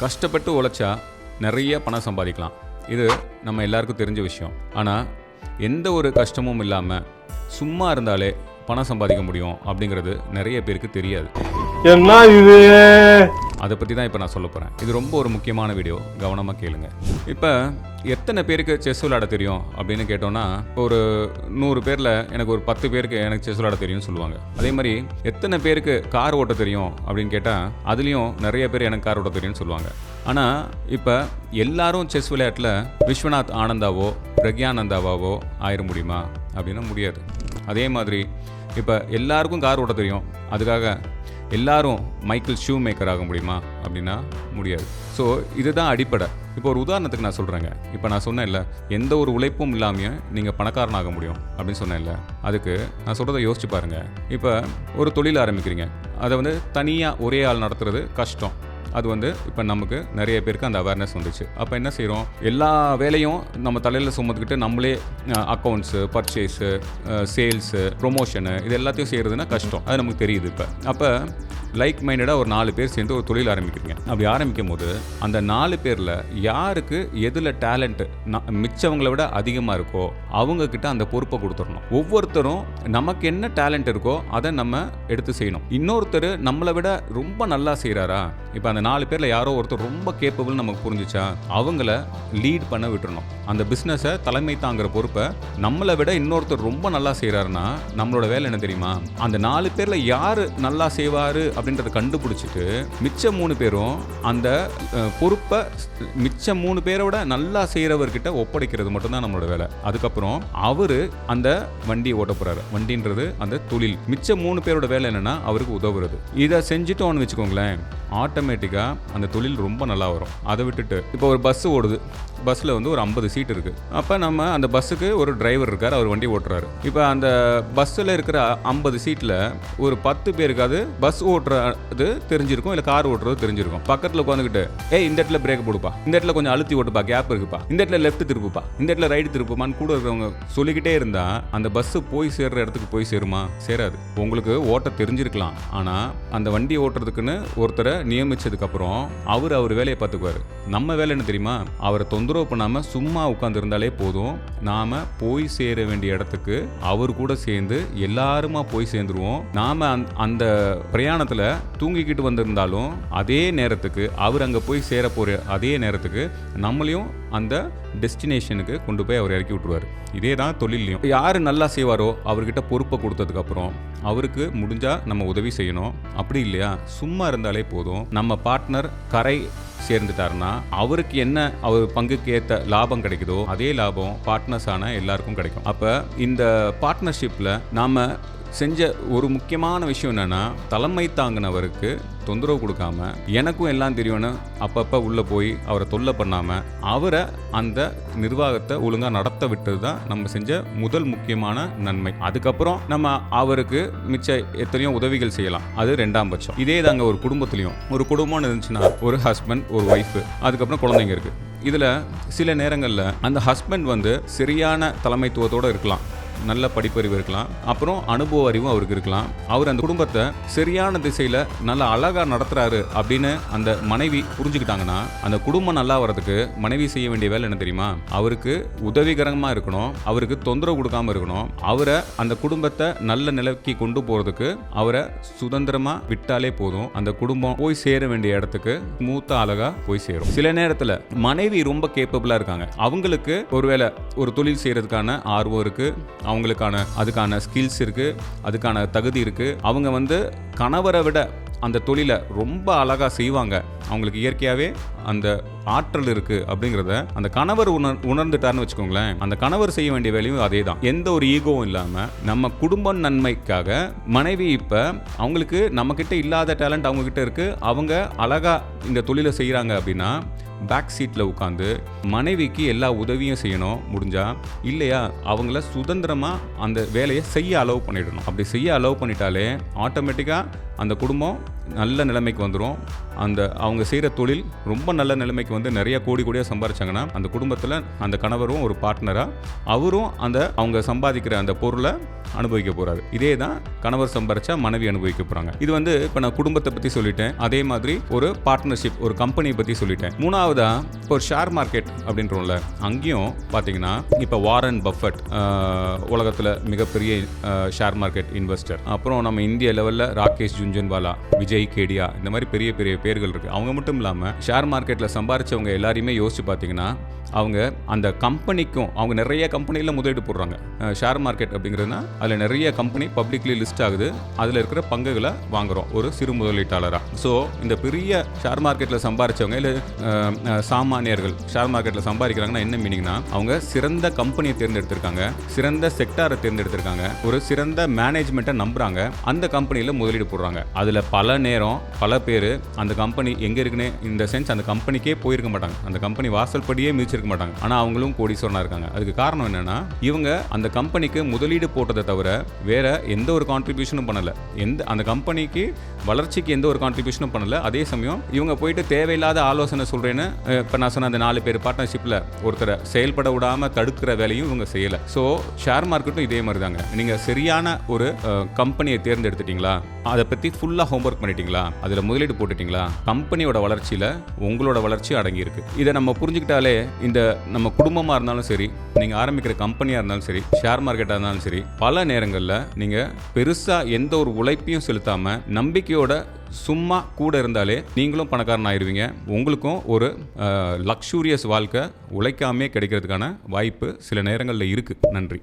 கஷ்டப்பட்டு உழைச்சா நிறைய பணம் சம்பாதிக்கலாம். இது நம்ம எல்லாருக்கும் தெரிஞ்ச விஷயம். ஆனால் எந்த ஒரு கஷ்டமும் இல்லாமல் சும்மா இருந்தாலே பணம் சம்பாதிக்க முடியும் அப்படிங்கிறது நிறைய பேருக்கு தெரியாது. என்ன இது? அதை பற்றி தான் இப்போ நான் சொல்ல போகிறேன் இது ரொம்ப ஒரு முக்கியமான வீடியோ. கவனமாக கேளுங்க. இப்போ எத்தனை பேருக்கு செஸ் விளையாட தெரியும் அப்படின்னு கேட்டோன்னா ஒரு நூறு பேரில் எனக்கு ஒரு பத்து பேருக்கு எனக்கு செஸ் விளையாட தெரியும்னு சொல்லுவாங்க. அதே மாதிரி எத்தனை பேருக்கு கார் ஓட்ட தெரியும் அப்படின்னு கேட்டால் அதுலேயும் நிறைய பேர் எனக்கு கார் ஓட்ட தெரியும்னு சொல்லுவாங்க. ஆனால் இப்போ எல்லாரும் செஸ் விளையாட்டில் விஸ்வநாத் ஆனந்தாவோ பிரக்யானந்தாவாவோ ஆயிட முடியுமா? அப்படின்னா முடியாது. அதே மாதிரி இப்போ எல்லாருக்கும் கார் ஓட்ட தெரியும். அதுக்காக எல்லாரும் மைக்கேல் ஷூ மேக்கர் ஆக முடியுமா அப்படின்னா முடியாது. ஸோ இதுதான் அடிப்படை. இப்போ ஒரு உதாரணத்துக்கு நான் சொல்கிறேங்க இப்போ நான் சொன்னேன்ல எந்த ஒரு உழைப்பும் இல்லாமையும் நீங்கள் பணக்காரன் ஆக முடியும் அப்படின்னு சொன்னேன்ல. அதுக்கு நான் சொல்கிறத யோசிச்சு பாருங்கள் இப்போ ஒரு தொழில் ஆரம்பிக்கிறீங்க. அதை வந்து தனியாக ஒரே ஆள் நடத்துறது கஷ்டம். அது வந்து இப்போ நமக்கு நிறைய பேருக்கு அந்த அவேர்னஸ் வந்துச்சு. அப்போ என்ன செய்கிறோம் எல்லா வேலையும் நம்ம தலையில் சுமந்துக்கிட்டு நம்மளே அக்கௌண்ட்ஸு பர்ச்சேஸு சேல்ஸு ப்ரொமோஷனு இது எல்லாத்தையும் செய்கிறதுனா கஷ்டம். அது நமக்கு தெரியுது இப்போ. அப்போ லைக் மைண்டடாக ஒரு நாலு பேர் சேர்ந்து ஒரு தொழில் ஆரம்பிக்கிறீங்க. அப்படி ஆரம்பிக்கும் போது அந்த நாலு பேரில் யாருக்கு எதில் டேலண்ட்டு மிச்சவங்களை விட அதிகமாக இருக்கோ அவங்கக்கிட்ட அந்த பொறுப்பை கொடுத்துடணும். ஒவ்வொருத்தரும் நமக்கு என்ன டேலண்ட் இருக்கோ அதை நம்ம எடுத்து செய்யணும். இன்னொருத்தர் நம்மளை விட ரொம்ப நல்லா செய்கிறாரா இப்போ அந்த நாலு பேரில் யாரோ ஒருத்தர் ரொம்ப கேப்பபிள் நமக்கு புரிஞ்சிச்சா அவங்கள லீட் பண்ண விட்டுறணும். அந்த பிஸ்னஸை தலைமை தாங்குற பொறுப்பை நம்மளை விட இன்னொருத்தர் ரொம்ப நல்லா செய்கிறாருன்னா நம்மளோட வேலை என்ன தெரியுமா? அந்த நாலு பேரில் யார் நல்லா செய்வார் அப்படின்றத கண்டுபிடிச்சிட்டு மிச்ச மூணு பேரும் அந்த பொறுப்பை மிச்ச மூணு பேரோட நல்லா செய்கிறவர்கிட்ட ஒப்படைக்கிறது மட்டும்தான் நம்மளோட வேலை. அதுக்கப்புறம் அவர் அந்த வண்டியை ஓட்ட போகிறாரு வண்டின்றது அந்த தொழில். மிச்ச மூணு பேரோட வேலை என்னென்னா அவருக்கு உதவுறது. இதை செஞ்சுட்டோன்னு வச்சுக்கோங்களேன் ஆட்டோமேட்டிக்காக அந்த தொழில் ரொம்ப நல்லா வரும். அதை விட்டுட்டு இப்போ ஒரு பஸ் ஓடுது. பஸ்ஸில் வந்து ஒரு ஐம்பது சீட் இருக்குது அப்போ நம்ம அந்த பஸ்ஸுக்கு ஒரு டிரைவர் இருக்கார் அவர் வண்டி ஓட்டுறாரு. இப்போ அந்த பஸ்ஸில் இருக்கிற ஐம்பது சீட்டில் ஒரு பத்து பேருக்காவது பஸ் ஓட்டுறது தெரிஞ்சிருக்கும் இல்லை கார் ஓட்டுறது தெரிஞ்சிருக்கும். பக்கத்தில் உட்காந்துக்கிட்டு ஏய் இந்த இடத்துல பிரேக் போடுப்பா. இந்த இடத்துல கொஞ்சம் அழுத்தி ஓட்டுப்பா கேப் இருக்குப்பா. இந்த இடத்துல லெஃப்ட் திருப்புப்பா. இந்த இடத்துல ரைட் திருப்புமான்னு கூட இருக்கிறவங்க சொல்லிக்கிட்டே இருந்தால் அந்த பஸ்ஸு போய் சேர்ற இடத்துக்கு போய் சேருமா? சேராது. உங்களுக்கு ஓட்ட தெரிஞ்சிருக்கலாம். ஆனால் அந்த வண்டி ஓட்டுறதுக்குன்னு ஒருத்தரை நியமிச்சதுக்கு ஆரம்பிச்சதுக்கப்புறம் அவர் அவர் வேலையை பார்த்துக்குவாரு. நம்ம வேலை என்ன தெரியுமா? அவரை தொந்தரவு பண்ணாமல் சும்மா உட்காந்துருந்தாலே போதும். நாம் போய் சேர வேண்டிய இடத்துக்கு அவர் கூட சேர்ந்து எல்லாருமா போய் சேர்ந்துருவோம். நாம் அந்த- அந்த பிரயாணத்தில் தூங்கிக்கிட்டு வந்திருந்தாலும் அதே நேரத்துக்கு அவர் அங்கே போய் சேர போகிற அதே நேரத்துக்கு நம்மளையும் அந்த டெஸ்டினேஷனுக்கு கொண்டு போய் அவர் இறக்கி விட்டுருவாரு. இதே தான் தொழிலையும் யார் நல்லா செய்வாரோ அவர்கிட்ட பொறுப்பை கொடுத்ததுக்கப்புறம் அவருக்கு முடிஞ்சால் நம்ம உதவி செய்யணும். அப்படி இல்லையா? சும்மா இருந்தாலே போதும். நம்ம பார்ட்னர் கரை சேர்ந்துட்டாருன்னா அவருக்கு என்ன அவர் பங்குக்கு ஏற்ற லாபம் கிடைக்குதோ அதே லாபம் பார்ட்னர்ஸான எல்லாருக்கும் கிடைக்கும். அப்போ இந்த பார்ட்னர்ஷிப்பில் நாம் செஞ்ச ஒரு முக்கியமான விஷயம் என்னென்னா தலைமை தாங்கினவருக்கு தொந்தரவு கொடுக்காம எனக்கும் எல்லாம் தெரியும்னு அப்பப்போ உள்ளே போய் அவரை தொல்லை பண்ணாமல் அவரை அந்த நிர்வாகத்தை ஒழுங்காக நடத்த விட்டது தான் நம்ம செஞ்ச முதல் முக்கியமான நன்மை. அதுக்கப்புறம் நம்ம அவருக்கு மிச்ச எத்தனையோ உதவிகள் செய்யலாம். அது ரெண்டாம் பட்சம். இதே தாங்க ஒரு குடும்பத்துலையும். ஒரு குடும்பம்னு இருந்துச்சுன்னா ஒரு ஹஸ்பண்ட் ஒரு ஒய்ஃபு அதுக்கப்புறம் குழந்தைங்க இருக்கு. இதில் சில நேரங்களில் அந்த ஹஸ்பண்ட் வந்து சரியான தலைமைத்துவத்தோடு இருக்கலாம். நல்ல படிப்பறிவு இருக்கலாம். அப்புறம் அனுபவ அறிவும் அவருக்கு இருக்கலாம். அவர் அந்த குடும்பத்தை சரியான திசையில் நல்ல அழகாக நடத்துறாரு அப்படின்னு அந்த மனைவி புரிஞ்சுக்கிட்டாங்கன்னா அந்த குடும்பம் நல்லா வர்றதுக்கு மனைவி செய்ய வேண்டிய வேலை என்ன தெரியுமா? அவருக்கு உதவிகரமாக இருக்கணும். அவருக்கு தொந்தரவு கொடுக்காம இருக்கணும். அவரை அந்த குடும்பத்தை நல்ல நிலைக்கு கொண்டு போகிறதுக்கு அவரை சுதந்திரமாக விட்டாலே போதும். அந்த குடும்பம் போய் சேர வேண்டிய இடத்துக்கு மூத்த அழகா போய் சேரும். சில நேரத்தில் மனைவி ரொம்ப கேப்பபிளாக இருக்காங்க. அவங்களுக்கு ஒருவேளை ஒரு தொழில் செய்யறதுக்கான ஆர்வம் இருக்கு. அவங்களுக்கான அதுக்கான ஸ்கில்ஸ் இருக்குது அதுக்கான தகுதி இருக்குது அவங்க வந்து கணவரை விட அந்த தொழிலை ரொம்ப அழகாக செய்வாங்க. அவங்களுக்கு இயற்கையாகவே அந்த ஆற்றல் இருக்குது அப்படிங்கிறத அந்த கணவர் உணர் உணர்ந்துட்டார்னு வச்சுக்கோங்களேன் அந்த கணவர் செய்ய வேண்டிய வேலையும் அதே தான் எந்த ஒரு ஈகோவும் இல்லாமல் நம்ம குடும்ப நன்மைக்காக மனைவி இப்போ அவங்களுக்கு நம்மக்கிட்ட இல்லாத டேலண்ட் அவங்கக்கிட்ட இருக்குது அவங்க அழகாக இந்த தொழிலை செய்கிறாங்க அப்படின்னா பேக் சீட்டில் உட்காந்து மனைவிக்கு எல்லா உதவியும் செய்யணும் முடிஞ்சா? இல்லையா? அவங்கள சுதந்திரமாக அந்த வேலையை செய்ய அலோவ் பண்ணிடணும். அப்படி செய்ய அலோவ் பண்ணிட்டாலே ஆட்டோமேட்டிக்காக அந்த குடும்பம் நல்ல நிலைமைக்கு வந்துடும் அந்த அவங்க செய்கிற தொழில் ரொம்ப நல்ல நிலைமைக்கு வந்து நிறைய கோடி கோடியாக சம்பாரிச்சாங்கன்னா அந்த குடும்பத்தில் அந்த கணவரும் ஒரு பார்ட்னராக அவரும் அந்த அவங்க சம்பாதிக்கிற அந்த பொருளை அனுபவிக்க போகிறாரு இதே தான் கணவர் சம்பாரிச்சா மனைவி அனுபவிக்க போகிறாங்க இது வந்து இப்போ நான் குடும்பத்தை பற்றி சொல்லிட்டேன். அதே மாதிரி ஒரு பார்ட்னர்ஷிப் ஒரு கம்பெனியை பற்றி சொல்லிட்டேன். மூணாவதா இப்போ ஒரு ஷேர் மார்க்கெட் அப்படின்றோம்ல அங்கேயும் பார்த்தீங்கன்னா இப்போ வாரன் பஃபட் உலகத்தில் மிகப்பெரிய ஷேர் மார்க்கெட் இன்வெஸ்டர் அப்புறம் நம்ம இந்திய லெவலில் ராகேஷ் ஜுன்ஜுன்வாலா விஜய் கேடியா இந்த மாதிரி பெரிய பெரிய பேர்கள் இருக்குது அவங்க மட்டும் இல்லாமல் ஷேர் மார்க்கெட்டில் சம்பாரிச்சவங்க எல்லாரையுமே யோசிச்சு பார்த்தீங்கன்னா அவங்க அந்த கம்பெனிக்கும் அவங்க நிறைய கம்பெனியில் முதலீடு போடுறாங்க. ஷேர் மார்க்கெட் அப்படிங்கிறதுனா அதில் நிறைய கம்பெனி பப்ளிக்லி லிஸ்ட் ஆகுது. அதில் இருக்கிற பங்குகளை வாங்குகிறோம் ஒரு சிறு முதலீட்டாளராக ஸோ இந்த பெரிய ஷேர் மார்க்கெட்டில் சம்பாரிச்சவங்க இல்லை சாமானியர்கள் ஷேர் மார்க்கெட்டில் சம்பாதிக்கிறாங்கன்னா என்ன மீனிங்னா அவங்க சிறந்த கம்பெனியை தேர்ந்தெடுத்திருக்காங்க சிறந்த செக்டாரை தேர்ந்தெடுத்திருக்காங்க ஒரு சிறந்த மேனேஜ்மெண்ட்டை நம்புகிறாங்க அந்த கம்பெனியில் முதலீடு போடுறாங்க. அதில் பல நேரம் பல பேர் அந்த கம்பெனி எங்கே இருக்குன்னு இந்த சென்ஸ் அந்த கம்பெனிக்கே போயிருக்க மாட்டாங்க. அந்த கம்பெனி வாசல்படியே மிதிச்சிருக்க மாட்டாங்க. ஆனால் அவங்களும் கோடீஸ்வரனாக இருக்காங்க. அதுக்கு காரணம் என்னென்னா இவங்க அந்த கம்பெனிக்கு முதலீடு போட்டதை தவிர வேற எந்த ஒரு கான்ட்ரிபியூஷனும் பண்ணல. எந்த அந்த கம்பெனிக்கு வளர்ச்சிக்கு எந்த ஒரு கான்ட்ரிபியூஷனும் பண்ணல. அதே சமயம் இவங்க போயிட்டு தேவையில்லாத ஆலோசனை சொல்கிறேன்னு இப்போ நான் சொன்ன அந்த நாலு பேர் பார்ட்னர்ஷிப்பில் ஒருத்தரை செயல்பட விடாமல் தடுக்கிற வேலையும் இவங்க செய்யலை. ஸோ ஷேர் மார்க்கெட்டும் இதே மாதிரி தாங்க நீங்கள் சரியான ஒரு கம்பெனியை தேர்ந்தெடுத்துட்டீங்களா? அதை பற்றி ஃபுல்லாக ஹோம்ஒர்க் பண்ணிட்டீங்களா? அதில் முதலீடு போட்டுட்டீங்களா? கம்பெனியோட வளர்ச்சியில் உங்களோட வளர்ச்சி அடங்கியிருக்கு. இதை நம்ம புரிஞ்சுக்கிட்டாலே இந்த நம்ம குடும்பமாக இருந்தாலும் சரி நீங்கள் ஆரம்பிக்கிற கம்பெனியாக இருந்தாலும் சரி ஷேர் மார்க்கெட்டாக இருந்தாலும் சரி பல நேரங்களில் நீங்கள் பெருசாக எந்த ஒரு உழைப்பையும் செலுத்தாமல் நம்பிக்கையோட சும்மா கூட இருந்தாலே நீங்களும் பணக்காரன் ஆயிடுவீங்க உங்களுக்கும் ஒரு லக்ஸூரியஸ் வாழ்க்கை உழைக்காமே கிடைக்கிறதுக்கான வாய்ப்பு சில நேரங்களில் இருக்குது நன்றி.